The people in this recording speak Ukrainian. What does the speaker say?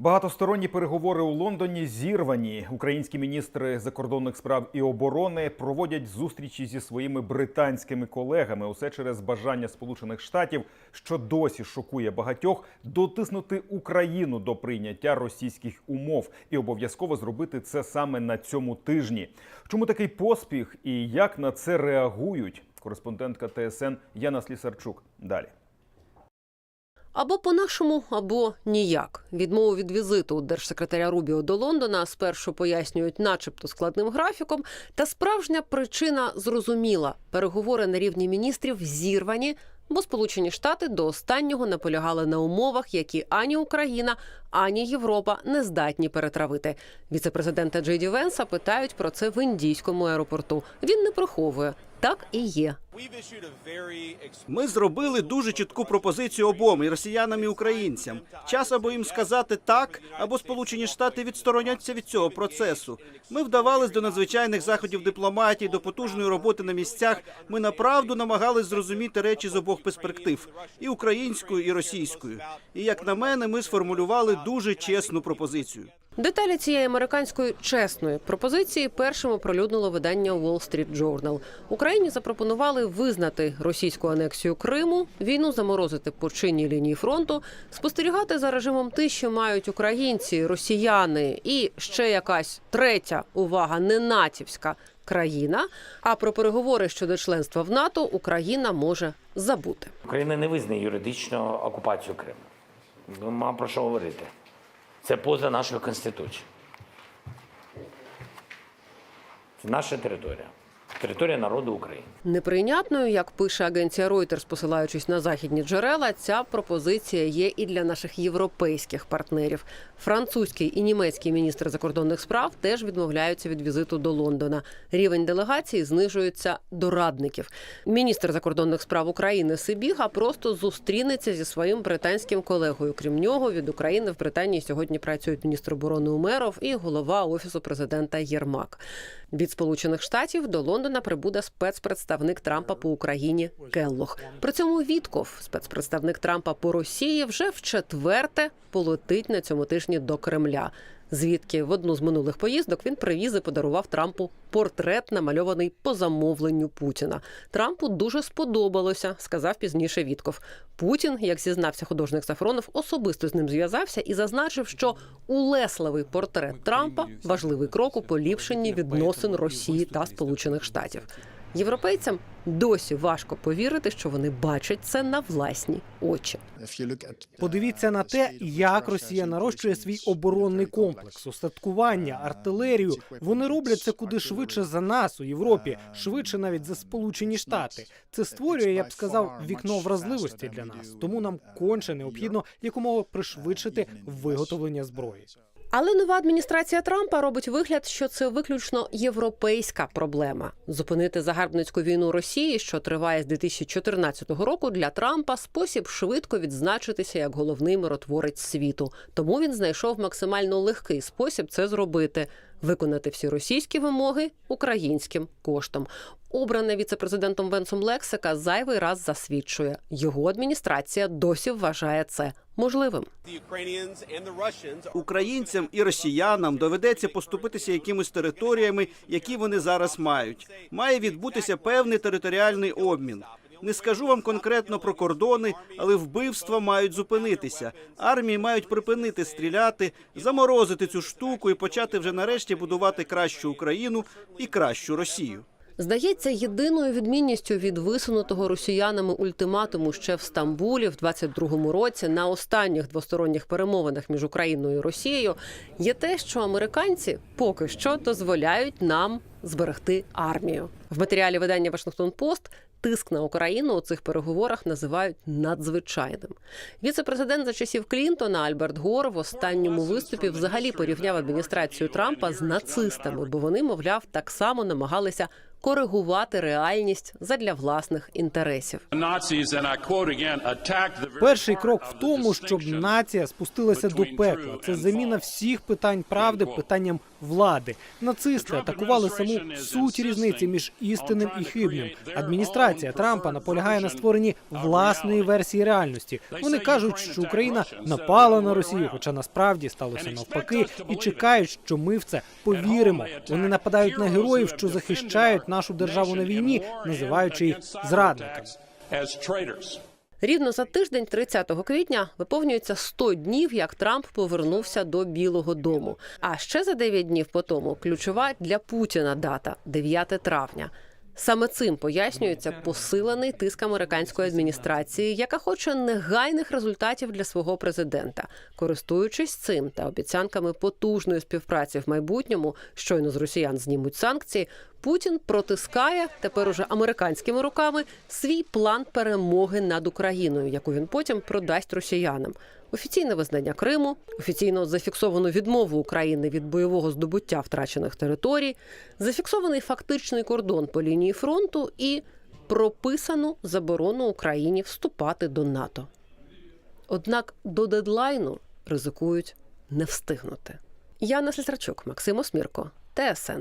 Багатосторонні переговори у Лондоні зірвані. Українські міністри закордонних справ і оборони проводять зустрічі зі своїми британськими колегами. Усе через бажання Сполучених Штатів, що досі шокує багатьох, дотиснути Україну до прийняття російських умов і обов'язково зробити це саме на цьому тижні. Чому такий поспіх і як на це реагують? Кореспондентка ТСН Яна Слісарчук. Далі. Або по-нашому, або ніяк. Відмову від візиту держсекретаря Рубіо до Лондона спершу пояснюють, начебто, складним графіком. Та справжня причина зрозуміла: переговори на рівні міністрів зірвані, бо Сполучені Штати до останнього наполягали на умовах, які ані Україна, ані Європа не здатні перетравити. Віцепрезидента Джей Ді Венса питають про це в індійському аеропорту. Він не приховує. Так і є. Ми зробили дуже чітку пропозицію обом і росіянам і українцям. Час або їм сказати так, або Сполучені Штати відстороняться від цього процесу. Ми вдавались до надзвичайних заходів дипломатії, до потужної роботи на місцях. Ми направду намагались зрозуміти речі з обох перспектив і українською, і російською. І як на мене, ми сформулювали дуже чесну пропозицію. Деталі цієї американської чесної пропозиції першим оприлюднило видання Wall Street Journal. Україні запропонували визнати російську анексію Криму, війну заморозити по чинній лінії фронту, спостерігати за режимом тиші мають українці, росіяни і ще якась третя увага, не натівська країна. А про переговори щодо членства в НАТО Україна може забути. Україна не визнає юридично окупацію Криму. Нема про що говорити. Це поза нашою конституцією. Це наша територія. Територія народу України. Неприйнятною, як пише агенція Reuters, посилаючись на західні джерела, ця пропозиція є і для наших європейських партнерів. Французький і німецький міністр закордонних справ теж відмовляються від візиту до Лондона. Рівень делегації знижується до радників. Міністр закордонних справ України Сибіга просто зустрінеться зі своїм британським колегою. Крім нього, від України в Британії сьогодні працюють міністр оборони Умеров і голова офісу президента Єрмак. Від Сполучених Штатів до Лондона прибуде спецпредставник Трампа по Україні Келлох. При цьому Вітков, спецпредставник Трампа по Росії, вже в четверте полетить на цьому тижні до Кремля. Звідки в одну з минулих поїздок він привіз і подарував Трампу портрет, намальований по замовленню Путіна. Трампу дуже сподобалося, сказав пізніше Вітков. Путін, як зізнався художник Сафронов, особисто з ним зв'язався і зазначив, що улесливий портрет Трампа важливий крок у поліпшенні відносин Росії та Сполучених Штатів. Європейцям досі важко повірити, що вони бачать це на власні очі. Подивіться на те, як Росія нарощує свій оборонний комплекс, устаткування, артилерію. Вони роблять це куди швидше за нас у Європі, швидше навіть за Сполучені Штати. Це створює, я б сказав, вікно вразливості для нас. Тому нам конче необхідно якомога пришвидшити виготовлення зброї. Але нова адміністрація Трампа робить вигляд, що це виключно європейська проблема. Зупинити загарбницьку війну Росії, що триває з 2014 року, для Трампа спосіб швидко відзначитися як головний миротворець світу. Тому він знайшов максимально легкий спосіб це зробити. Виконати всі російські вимоги українським коштом. Обрана віцепрезидентом Венсом Лексика зайвий раз засвідчує, його адміністрація досі вважає це можливим. Українцям і росіянам доведеться поступитися якимись територіями, які вони зараз мають. Має відбутися певний територіальний обмін. Не скажу вам конкретно про кордони, але вбивства мають зупинитися. Армії мають припинити стріляти, заморозити цю штуку і почати вже нарешті будувати кращу Україну і кращу Росію. Здається, єдиною відмінністю від висунутого росіянами ультиматуму ще в Стамбулі в 22-му році на останніх двосторонніх перемовинах між Україною і Росією є те, що американці поки що дозволяють нам зберегти армію. В матеріалі видання Вашингтон Пост тиск на Україну у цих переговорах називають надзвичайним. Віце-президент за часів Клінтона Альберт Гор в останньому виступі взагалі порівняв адміністрацію Трампа з нацистами, бо вони, мовляв, так само намагалися коригувати реальність задля власних інтересів. Перший крок в тому, щоб нація спустилася до пекла. Це заміна всіх питань правди питанням влади. Нацисти атакували саму суть різниці між істинним і хибним. Адміністрація Трампа наполягає на створенні власної версії реальності. Вони кажуть, що Україна напала на Росію, хоча насправді сталося навпаки, і чекають, що ми в це повіримо. Вони нападають на героїв, що захищають нашу державу на війні, називаючи їх зрадниками. Рівно за тиждень, 30 квітня, виповнюється 100 днів, як Трамп повернувся до Білого Дому. А ще за 9 днів по тому ключова для Путіна дата 9 травня. Саме цим пояснюється посилений тиск американської адміністрації, яка хоче негайних результатів для свого президента. Користуючись цим та обіцянками потужної співпраці в майбутньому, щойно з росіян знімуть санкції. Путін протискає тепер уже американськими руками свій план перемоги над Україною, яку він потім продасть росіянам. Офіційне визнання Криму, офіційно зафіксовану відмову України від бойового здобуття втрачених територій, зафіксований фактичний кордон по лінії фронту і прописану заборону Україні вступати до НАТО. Однак до дедлайну ризикують не встигнути. Яна Слісарчук, Максим Осмірко, ТСН